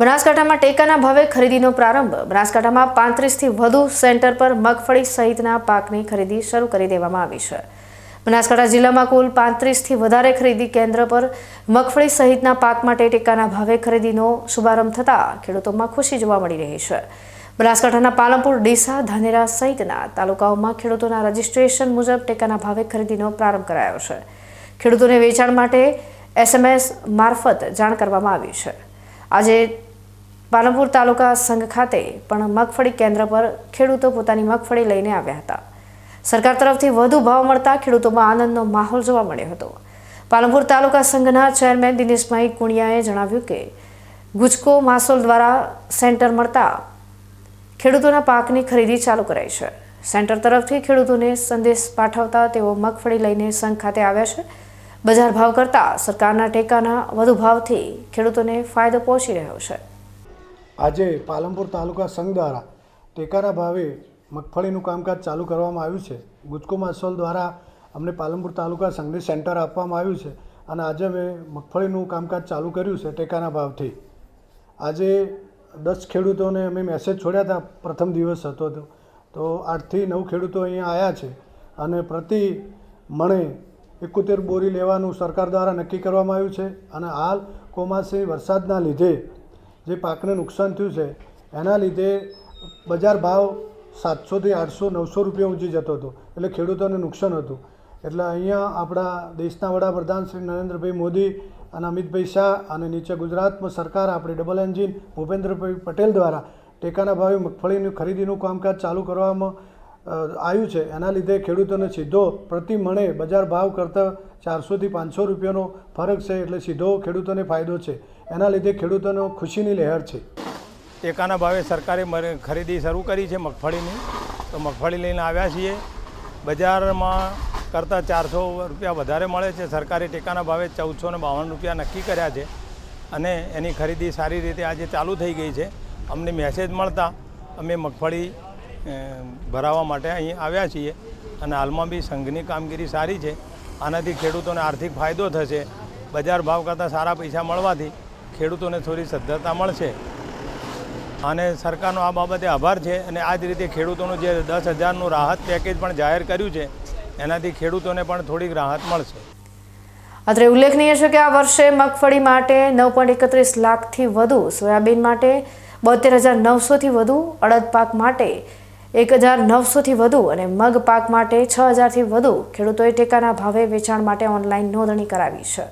બનાસકાંઠામાં ટેકાના ભાવે ખરીદીનો પ્રારંભ. બનાસકાંઠામાં પાંત્રીસથી વધુ સેન્ટર પર મગફળી સહિતના પાકની ખરીદી શરૂ કરી દેવામાં આવી છે. બનાસકાંઠા જિલ્લામાં કુલ પાંત્રીસથી વધારે ખરીદી કેન્દ્ર પર મગફળી સહિતના પાક માટે ટેકાના ભાવે ખરીદીનો શુભારંભ થતાં ખેડૂતોમાં ખુશી જોવા મળી રહી છે. બનાસકાંઠાના પાલનપુર, ડીસા, ધાનેરા સહિતના તાલુકાઓમાં ખેડૂતોના રજીસ્ટ્રેશન મુજબ ટેકાના ભાવે ખરીદીનો પ્રારંભ કરાયો છે. ખેડૂતોને વેચાણ માટે એસએમએસ મારફત જાણ કરવામાં આવી છે. આજે પાલનપુર તાલુકા સંઘ ખાતે પણ મગફળી કેન્દ્ર પર ખેડૂતો પોતાની મગફળી લઈને આવ્યા હતા. સરકાર તરફથી વધુ ભાવ મળતા ખેડૂતોમાં આનંદનો માહોલ જોવા મળ્યો હતો. પાલનપુર તાલુકા સંઘના ચેરમેન દિનેશભાઈ કુણિયાએ જણાવ્યું કે, ગુજકો માસોલ દ્વારા સેન્ટર મળતા ખેડૂતોના પાકની ખરીદી ચાલુ કરાઈ છે. સેન્ટર તરફથી ખેડૂતોને સંદેશ પાઠવતા તેઓ મગફળી લઈને સંઘ ખાતે આવ્યા છે. બજાર ભાવ કરતાં સરકારના ટેકાના વધુ ભાવથી ખેડૂતોને ફાયદો પહોંચી રહ્યો છે. આજે પાલનપુર તાલુકા સંઘ દ્વારા ટેકાના ભાવે મગફળીનું કામકાજ ચાલુ કરવામાં આવ્યું છે. ગુજકો માસોલ દ્વારા અમને પાલનપુર તાલુકા સંઘને સેન્ટર આપવામાં આવ્યું છે અને આજે અમે મગફળીનું કામકાજ ચાલુ કર્યું છે ટેકાના ભાવથી. આજે દસ ખેડૂતોને અમે મેસેજ છોડ્યા હતા પ્રથમ દિવસ હતો તો આઠથી નવ ખેડૂતો અહીંયા આવ્યા છે અને પ્રતિ મણે એકોતેર બોરી લેવાનું સરકાર દ્વારા નક્કી કરવામાં આવ્યું છે અને હાલ કોમાસી વરસાદના લીધે જે પાકને નુકસાન થયું છે, એના લીધે બજાર ભાવ સાતસોથી આઠસો, નવસો રૂપિયા ઊંચી જતો હતો. એટલે ખેડૂતોને નુકસાન હતું. એટલે અહીંયા આપણા દેશના વડાપ્રધાન શ્રી નરેન્દ્રભાઈ મોદી અને અમિતભાઈ શાહ અને નીચે ગુજરાતમાં સરકાર, આપણી ડબલ એન્જિન ભૂપેન્દ્રભાઈ પટેલ દ્વારા ટેકાના ભાવે મગફળીની ખરીદીનું કામકાજ ચાલુ કરવામાં આવ્યું છે. એના લીધે ખેડૂતોને સીધો પ્રતિ મણે બજાર ભાવ કરતાં ચારસોથી પાંચસો રૂપિયાનો ફરક છે. એટલે સીધો ખેડૂતોને ફાયદો છે. એના લીધે ખેડૂતોનો ખુશીની લહેર છે. ટેકાના ભાવે સરકારે ખરીદી શરૂ કરી છે મગફળીની. તો મગફળી લઈને આવ્યા છીએ. બજારમાં કરતાં ચારસો રૂપિયા વધારે મળે છે. સરકારે ટેકાના ભાવે ચૌદસો ને બાવન રૂપિયા નક્કી કર્યા છે. અને એની ખરીદી સારી રીતે આજે ચાલુ થઈ ગઈ છે. અમને મેસેજ મળતા અમે મગફળી ભરાવવા માટે અહીં આવ્યા છીએ. અને હાલમાં બી સંઘની કામગીરી સારી છે. આનાથી ખેડૂતોને આર્થિક ફાયદો થશે. બજાર ભાવ કરતાં સારા પૈસા મળવાથી ખેડૂતોને થોડી સદ્ધરતા મળશે. અને સરકારનો આ બાબતે આભાર છે અને આ જ રીતે ખેડૂતોનું જે દસ હજારનું રાહત પેકેજ પણ જાહેર કર્યું છે, એનાથી ખેડૂતોને પણ થોડીક રાહત મળશે. અત્રે ઉલ્લેખનીય છે કે આ વર્ષે મગફળી માટે નવ પોઈન્ટ એકત્રીસ લાખથી વધુ, સોયાબીન માટે બોતેર હજાર નવસોથી વધુ, અડદ પાક માટે એક હજાર નવસોથી વધુ અને મગ પાક માટે છ હજારથી વધુ. ખેડૂતોએ ટેકાના ભાવે વેચાણ માટે ઓનલાઈન નોંધણી કરાવી છે.